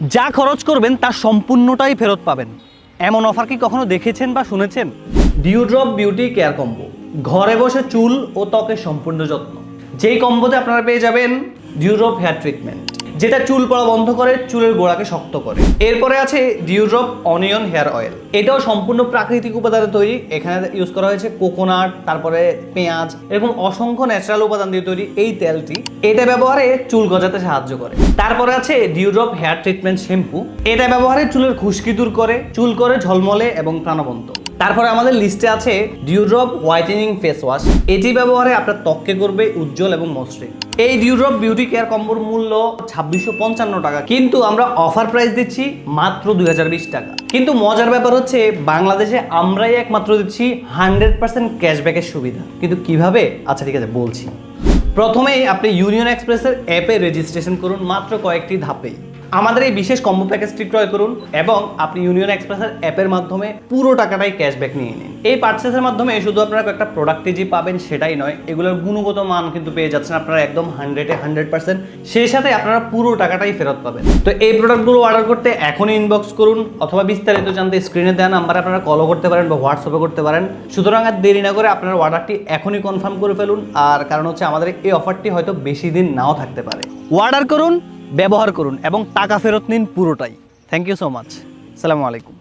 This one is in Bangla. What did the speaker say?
যা খরচ করবেন তার সম্পূর্ণটাই ফেরত পাবেন। এমন অফার কি কখনো দেখেছেন বা শুনেছেন? ডিউড্রপ বিউটি কেয়ার কম্বো ঘরে বসে চুল ও ত্বকের সম্পূর্ণ যত্ন। যেই কম্বোতে আপনারা পেয়ে যাবেন ডিউড্রপ হেয়ার ট্রিটমেন্ট যেটা চুল পড়া বন্ধ করে, চুলের গোড়াকে শক্ত করে। এরপরে আছে ডিউড্রপ অনিয়ন হেয়ার অয়েল এটাও সম্পূর্ণ প্রাকৃতিক উপাদানে তৈরি। এখানে ইউজ করা হয়েছে কোকোনাট তারপরে পেঁয়াজ, এরকম অসংখ্য ন্যাচারাল উপাদান দিয়ে তৈরি এই তেলটি। এটা ব্যবহারে চুল গজাতে সাহায্য করে। তারপরে আছে ডিউড্রপ হেয়ার ট্রিটমেন্ট শ্যাম্পু এটা ব্যবহারে চুলের খুশকি দূর করে, চুল করে ঝলমলে এবং প্রাণবন্ত। তারপরে আমাদের লিস্টে আছে ডিউড্রপ হোয়াইটেনিং ফেস ওয়াশ এটি ব্যবহারে আপনার ত্বককে করবে উজ্জ্বল এবং মসৃণ। এই ডিউড্রপ বিউটি কেয়ার কম্বোর মূল্য ছাব্বিশশো পঞ্চান্ন টাকা। কিন্তু আমরা অফার প্রাইস দিচ্ছি মাত্র দুই হাজার বিশ টাকা। কিন্তু মজার ব্যাপার হচ্ছে, বাংলাদেশে আমরাই একমাত্র দিচ্ছি হান্ড্রেড পার্সেন্ট ক্যাশব্যাকের সুবিধা। কিন্তু কীভাবে? আচ্ছা ঠিক আছে, বলছি। প্রথমেই আপনি ইউনিয়ন এক্সপ্রেসের অ্যাপে রেজিস্ট্রেশন করুন মাত্র কয়েকটি ধাপেই। আমাদের এই বিশেষ কম্বো প্যাকেজটি ক্রয় করুন এবং আপনি ইউনিয়ন এক্সপ্রেসের অ্যাপের মাধ্যমে পুরো টাকাটাই ক্যাশব্যাক নিয়ে নিন। এই পার্চেসের মাধ্যমে শুধু আপনারা একটা প্রোডাক্টে যে পাবেন সেটাই নয়, এগুলোর গুণগত মান কিন্তু পেয়ে যাচ্ছেন আপনারা একদম হান্ড্রেডে হান্ড্রেড পার্সেন্ট সেই সাথে আপনারা পুরো টাকাটাই ফেরত পাবেন। তো এই প্রোডাক্টগুলো অর্ডার করতে এখনই ইনবক্স করুন অথবা বিস্তারিত জানতে স্ক্রিনে দেওয়া নাম্বারে আপনারা কলও করতে পারেন বা হোয়াটসঅ্যাপে করতে পারেন। সুতরাং আর দেরি না করে আপনার অর্ডারটি এখনই কনফার্ম করে ফেলুন। আর কারণ হচ্ছে আমাদের এই অফারটি হয়তো বেশি দিন নাও থাকতে পারে। অর্ডার করুন ব্যবহার করুন এবং টাকা ফেরত নিন পুরোটাই। থ্যাংক ইউ সো মাচ সালামু আলাইকুম।